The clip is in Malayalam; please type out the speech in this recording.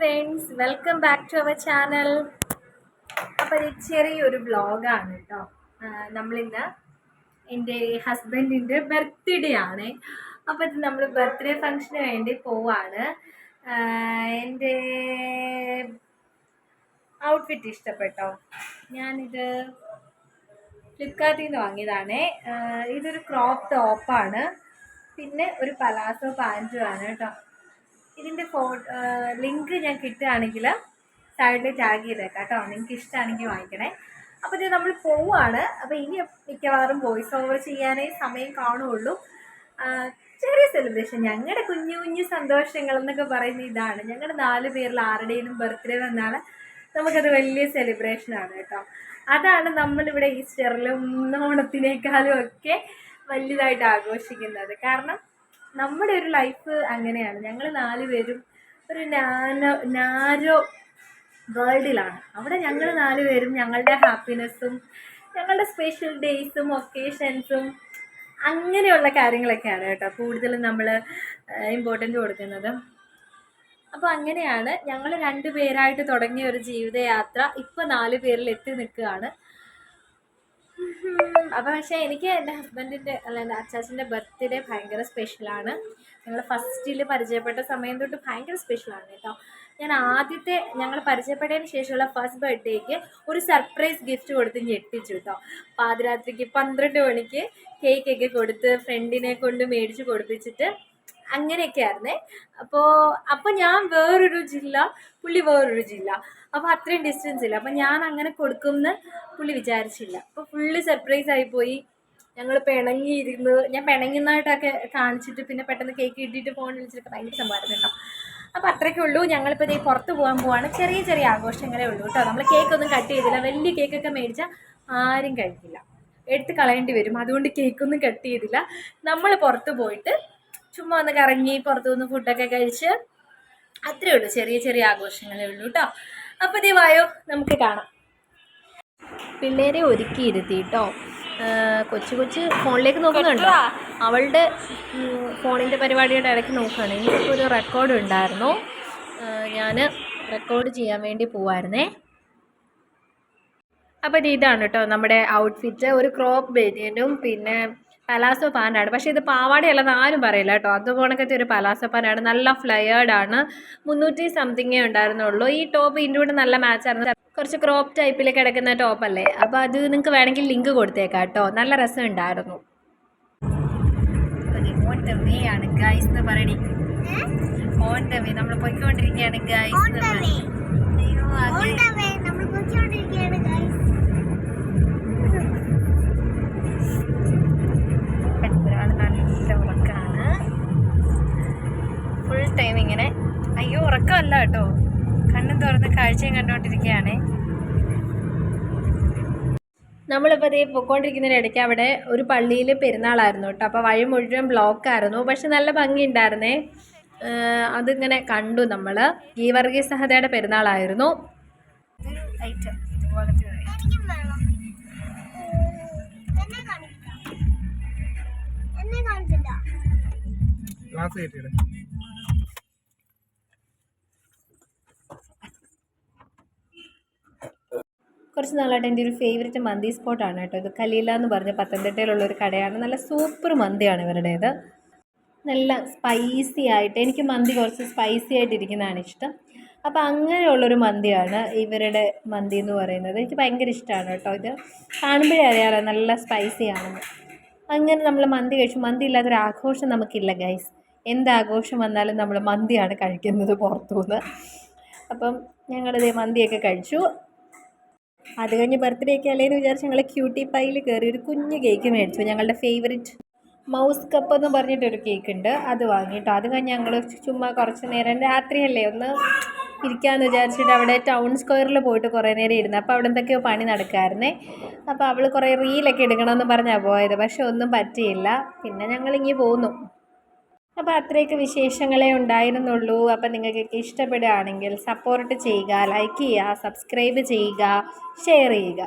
Friends welcome back to our channel അപ്പോൾ ഇത് ചെറിയൊരു വ്ളോഗാണ് കേട്ടോ നമ്മളിന്ന് എന്റെ ഹസ്ബൻഡിന്റെ ബർത്ത്ഡേ ആണ്. അപ്പോൾ ഇത് നമ്മൾ ബർത്ത്ഡേ ഫംഗ്ഷന് വേണ്ടി പോവാണ്. എന്റെ ഔട്ട്ഫിറ്റ് ഇഷ്ടപ്പെട്ടോ? ഞാനിത് ഫ്ലിപ്കാർട്ടിൽ നിന്ന് വാങ്ങിയതാണേ ഇതൊരു ക്രോപ്പ് ടോപ്പാണ് പിന്നെ ഒരു പലാസോ പാന്റുമാണ് കേട്ടോ ഇതിന്റെ ഫോ ലിങ്ക് ഞാൻ കിട്ടുകയാണെങ്കിൽ സൈഡിൽ ടാഗ് ചെയ്തേക്കാം കേട്ടോ. നിങ്ങൾക്ക് ഇഷ്ടമാണെങ്കിൽ വാങ്ങിക്കണേ. അപ്പോൾ ഇത് നമ്മൾ പോവാണ്. അപ്പോൾ ഇനി മിക്കവാറും വോയിസ് ഓവർ ചെയ്യാനേ സമയം കാണുള്ളൂ ചെറിയ സെലിബ്രേഷൻ ഞങ്ങളുടെ കുഞ്ഞു കുഞ്ഞു സന്തോഷങ്ങൾ എന്നൊക്കെ പറയുന്ന ഇതാണ്. ഞങ്ങളുടെ നാല് പേരിൽ ആരുടെയും ബർത്ത്ഡേ വന്നാണ് നമുക്കത് വലിയ സെലിബ്രേഷനാണ് കേട്ടോ. അതാണ് നമ്മളിവിടെ ഈസ്റ്ററിലും ഓണത്തിനേക്കാളും ഒക്കെ വലുതായിട്ട് ആഘോഷിക്കുന്നത്. കാരണം നമ്മുടെ ഒരു ലൈഫ് അങ്ങനെയാണ്. ഞങ്ങൾ നാല് പേരും ഒരു നാനോ നാരോ വേൾഡിലാണ് അവിടെ ഞങ്ങൾ നാല് പേരും ഞങ്ങളുടെ ഹാപ്പിനെസ്സും ഞങ്ങളുടെ സ്പെഷ്യൽ ഡേയ്സും ഒക്കേഷൻസും അങ്ങനെയുള്ള കാര്യങ്ങളൊക്കെയാണ് കേട്ടോ കൂടുതലും നമ്മൾ ഇമ്പോർട്ടന്റ് കൊടുക്കുന്നത്. അപ്പോൾ അങ്ങനെയാണ് ഞങ്ങൾ രണ്ട് പേരായിട്ട് തുടങ്ങിയ ഒരു ജീവിതയാത്ര ഇപ്പോൾ നാല് പേരിൽ എത്തി നിൽക്കുകയാണ് അപ്പോൾ പക്ഷേ എനിക്ക് എന്റെ ഹസ്ബൻഡിന്റെ അല്ല എന്റെ അച്ചാച്ചന്റെ ബർത്ത്ഡേ ഭയങ്കര സ്പെഷ്യലാണ് ഞങ്ങൾ ഫസ്റ്റിൽ പരിചയപ്പെട്ട സമയം തൊട്ട് ഭയങ്കര സ്പെഷ്യലാണ് കേട്ടോ. ഞാൻ ആദ്യത്തെ ഞങ്ങൾ പരിചയപ്പെട്ടതിന് ശേഷമുള്ള ഫസ്റ്റ് ബർത്ത്ഡേക്ക് ഒരു സർപ്രൈസ് ഗിഫ്റ്റ് കൊടുത്ത് ഞെട്ടിച്ചു കേട്ടോ. പാതിരാത്രിക്ക് പന്ത്രണ്ട് മണിക്ക് കേക്കൊക്കെ കൊടുത്ത് ഫ്രണ്ടിനെ കൊണ്ട് മേടിച്ച് കൊടുപ്പിച്ചിട്ട് അങ്ങനെയൊക്കെ ആയിരുന്നേ. അപ്പോൾ അപ്പോൾ ഞാൻ വേറൊരു ജില്ല പുള്ളി വേറൊരു ജില്ല. അപ്പോൾ അത്രയും ഡിസ്റ്റൻസ് ഇല്ല. അപ്പോൾ ഞാൻ അങ്ങനെ കൊടുക്കുമെന്ന് പുള്ളി വിചാരിച്ചില്ല. അപ്പോൾ ഫുള്ള് സർപ്രൈസ് ആയിപ്പോയി ഞങ്ങൾ പിണങ്ങിയിരുന്ന്. ഞാൻ പിണങ്ങുന്നതായിട്ടൊക്കെ കാണിച്ചിട്ട് പിന്നെ പെട്ടെന്ന് കേക്ക് കിട്ടിയിട്ട് ഫോൺ വിളിച്ചിട്ട് ഭയങ്കര സമ്മാനം കേട്ടോ അപ്പോൾ അത്രയ്ക്കേ ഉള്ളൂ. ഞങ്ങളിപ്പോൾ പുറത്ത് പോകാൻ പോവാണ്. ചെറിയ ചെറിയ ആഘോഷങ്ങളേ ഉള്ളൂ കേട്ടോ. നമ്മൾ കേക്കൊന്നും കട്ട് ചെയ്തില്ല. വലിയ കേക്കൊക്കെ മേടിച്ചാൽ ആരും കഴിക്കില്ല. എടുത്ത് കളയേണ്ടി വരും. അതുകൊണ്ട് കേക്കൊന്നും കട്ട് ചെയ്തില്ല. നമ്മൾ പുറത്ത് പോയിട്ട് ചുമ്മാ ഒന്ന് കറങ്ങി പുറത്തുനിന്ന് ഫുഡൊക്കെ കഴിച്ച് അത്രേ ഉള്ളൂ. ചെറിയ ചെറിയ ആഘോഷങ്ങളേ ഉള്ളൂ കേട്ടോ. അപ്പോൾ ദയവായോ വായോ നമുക്ക് കാണാം. പിള്ളേരെ ഒരുക്കി ഇരുത്തി കേട്ടോ കൊച്ചു കൊച്ച് ഫോണിലേക്ക് നോക്കുന്നുണ്ടോ? അവളുടെ ഫോണിന്റെ പരിപാടിയുടെ ഇടയ്ക്ക് നോക്കുകയാണ് എനിക്കൊരു ഒരു റെക്കോർഡ് ഉണ്ടായിരുന്നു. ഞാൻ റെക്കോർഡ് ചെയ്യാൻ വേണ്ടി പോവായിരുന്നേ. അപ്പോൾ ഇത് ഇതാണ് കേട്ടോ നമ്മുടെ ഔട്ട്ഫിറ്റ് ഒരു ക്രോപ്പ് ബനിയനും പിന്നെ പലാസോ പാന്റാണ് പക്ഷേ ഇത് പാവാടയല്ലെന്ന് ആരും പറയില്ല കേട്ടോ. അത് കണക്കത്തെ ഒരു പലാസോ പാന്റാണ് നല്ല ഫ്ലയേർഡ് ആണ്. മുന്നൂറ്റി സംതിങ്ങേ ഉണ്ടായിരുന്നുള്ളൂ. ഈ ടോപ്പ് ഇതിന്റെ കൂടെ നല്ല മാച്ചായിരുന്നു കുറച്ച് ക്രോപ്പ് ടൈപ്പിൽ കിടക്കുന്ന ടോപ്പല്ലേ അപ്പോൾ അത് നിങ്ങൾക്ക് വേണമെങ്കിൽ ലിങ്ക് കൊടുത്തേക്കാം കേട്ടോ. നല്ല രസം ഉണ്ടായിരുന്നു. ഓൺ ദ വേ ആണ് ഗൈസ് എന്ന് പറയണി ഓൺ ദ വേ നമ്മൾ പോയിക്കൊണ്ടിരിക്കുകയാണ് ഗൈസ് അയ്യോ ഉറക്കമല്ല കേട്ടോ. കണ്ണും തുറന്ന് കാഴ്ചയും കണ്ടുകൊണ്ടിരിക്കുകയാണ്. നമ്മളിപ്പോൾ അതേ പൊയ്ക്കൊണ്ടിരിക്കുന്നതിന് ഇടയ്ക്ക് അവിടെ ഒരു പള്ളിയിൽ പെരുന്നാളായിരുന്നു കേട്ടോ. അപ്പോൾ വഴി മുഴുവൻ ബ്ലോക്കായിരുന്നു പക്ഷെ നല്ല ഭംഗിയുണ്ടായിരുന്നേ അതിങ്ങനെ കണ്ടു നമ്മൾ ഈ വർഗീയ സഹതയുടെ പെരുന്നാളായിരുന്നു. ഐറ്റം ഇതുപോലത്തെ ക്ലാസ് item. കുറച്ച് നാളായിട്ട് എന്റെ ഒരു ഫേവററ്റ് മന്തി സ്പോട്ടാണ് കേട്ടോ ഇത്. കലീല എന്ന് പറഞ്ഞ പത്തനംതിട്ടയിലുള്ള ഒരു കടയാണ്. നല്ല സൂപ്പർ മന്തിയാണ് ഇവരുടേത്. നല്ല സ്പൈസി ആയിട്ട് എനിക്ക് മന്തി കുറച്ച് സ്പൈസി ആയിട്ടിരിക്കുന്നതാണ് ഇഷ്ടം. അപ്പോൾ അങ്ങനെയുള്ളൊരു മന്തിയാണ് ഇവരുടെ മന്തി എന്ന് പറയുന്നത്. എനിക്ക് ഭയങ്കര ഇഷ്ടമാണ് കേട്ടോ ഇത്. കാണുമ്പോഴേ അറിയാലോ നല്ല സ്പൈസി ആണെന്ന്. അങ്ങനെ നമ്മൾ മന്തി കഴിച്ചു. മന്തി ഇല്ലാത്തൊരു ആഘോഷം നമുക്കില്ല ഗൈസ് എന്ത് ആഘോഷം വന്നാലും നമ്മൾ മന്തിയാണ് കഴിക്കുന്നത് പുറത്തുനിന്ന്. അപ്പം ഞങ്ങളിത് മന്തിയൊക്കെ കഴിച്ചു. അത് കഴിഞ്ഞ് ബർത്ത്ഡേ ഒക്കെ അല്ലേന്ന് വിചാരിച്ച് ഞങ്ങൾ ക്യൂട്ടി പൈയിൽ കയറി ഒരു കുഞ്ഞ് കേക്ക് മേടിച്ചു. ഞങ്ങളുടെ ഫേവറേറ്റ് മൗസ് കപ്പ് എന്ന് പറഞ്ഞിട്ടൊരു കേക്ക് ഉണ്ട്. അത് വാങ്ങിയിട്ട് അത് കഴിഞ്ഞ് ഞങ്ങൾ ചുമ്മാ കുറച്ച് നേരം രാത്രിയല്ലേ ഒന്ന് ഇരിക്കാമെന്ന് വിചാരിച്ചിട്ട് അവിടെ ടൗൺ സ്ക്വയറിൽ പോയിട്ട് കുറേ നേരം ഇരുന്നു. അപ്പോൾ അവിടെ എന്തൊക്കെയോ പണി നടക്കായിരുന്നേ. അപ്പോൾ അവൾ കുറേ റീലൊക്കെ എടുക്കണമെന്ന് പറഞ്ഞാൽ പോയത്. പക്ഷെ ഒന്നും പറ്റിയില്ല. പിന്നെ ഞങ്ങളിങ്ങി പോന്നു. അപ്പോൾ അത്രയൊക്കെ വിശേഷങ്ങളെ ഉണ്ടായിരുന്നുള്ളൂ. അപ്പോൾ നിങ്ങൾക്കൊക്കെ ഇഷ്ടപ്പെടുകയാണെങ്കിൽ സപ്പോർട്ട് ചെയ്യുക ലൈക്ക് ചെയ്യുക സബ്സ്ക്രൈബ് ചെയ്യുക ഷെയർ ചെയ്യുക.